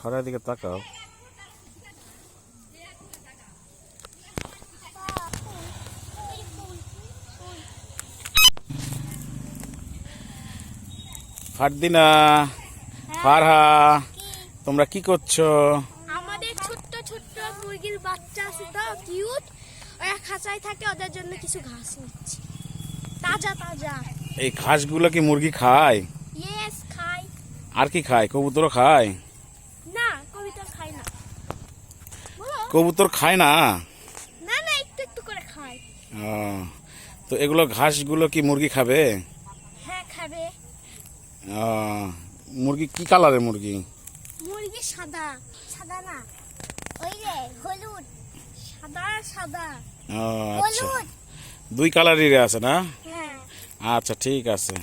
ছড়ার দিকে তাকাও ফারদিনা ফারহা তোমরা কি করছ? আমাদের ছোট্ট ছোট্ট মুরগির বাচ্চা আছে তো কিউট ওরা খাঁচায় থাকে ওদের জন্য কিছু ঘাস নিচ্ছি। তাজা তাজা। এই ঘাসগুলো কি মুরগি খায়? ইয়েস খাই আর কি খায়? কবুতরও খায় না কবিতা খাই না বলো কবুতর খায় না? না না একটু একটু করে খাই ও, তো এগুলো ঘাসগুলো কি মুরগি খাবে? হ্যাঁ খাবে। ও, মুরগি কি কালারের মুরগি? মুরগি সাদা সাদা না। ওই রে হলুদ সাদা সাদা। ও আচ্ছা। দুই কালারের আছে না? হ্যাঁ। আচ্ছা ঠিক আছে।